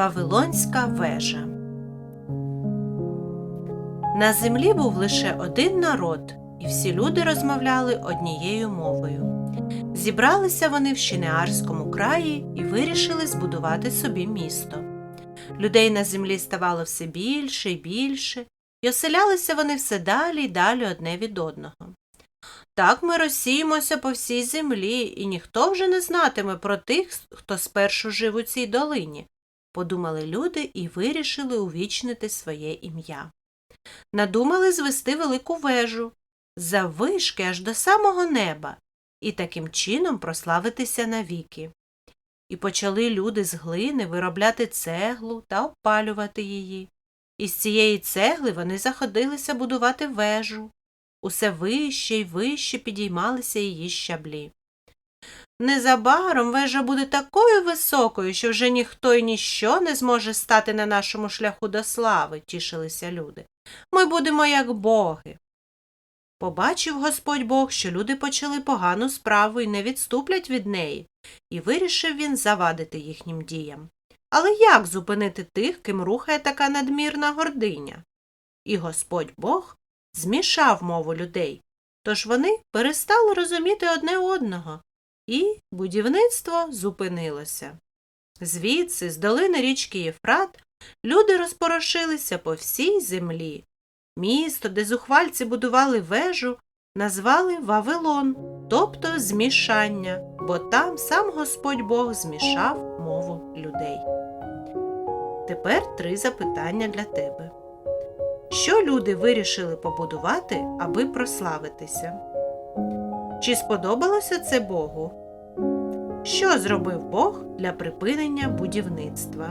Вавилонська вежа. На землі був лише один народ, і всі люди розмовляли однією мовою. Зібралися вони в Шинеарському краї і вирішили збудувати собі місто. Людей на землі ставало все більше і більше, і оселялися вони все далі й далі одне від одного. Так ми розсіємося по всій землі, і ніхто вже не знатиме про тих, хто спершу жив у цій долині, подумали люди і вирішили увічнити своє ім'я. Надумали звести велику вежу, заввишки аж до самого неба, і таким чином прославитися навіки. І почали люди з глини виробляти цеглу та обпалювати її. І з цієї цегли вони заходилися будувати вежу. Усе вище й вище підіймалися її щаблі. Незабаром вежа буде такою високою, що вже ніхто й ніщо не зможе стати на нашому шляху до слави, тішилися люди. Ми будемо як боги. Побачив Господь Бог, що люди почали погану справу і не відступлять від неї, і вирішив він завадити їхнім діям. Але як зупинити тих, ким рухає така надмірна гординя? І Господь Бог змішав мову людей, тож вони перестали розуміти одне одного, і будівництво зупинилося. Звідси, з долини річки Єфрат, люди розпорошилися по всій землі. Місто, де зухвальці будували вежу, назвали Вавилон, тобто змішання, бо там сам Господь Бог змішав мову людей. Тепер три запитання для тебе. Що люди вирішили побудувати, аби прославитися? Чи сподобалося це Богу? Що зробив Бог для припинення будівництва?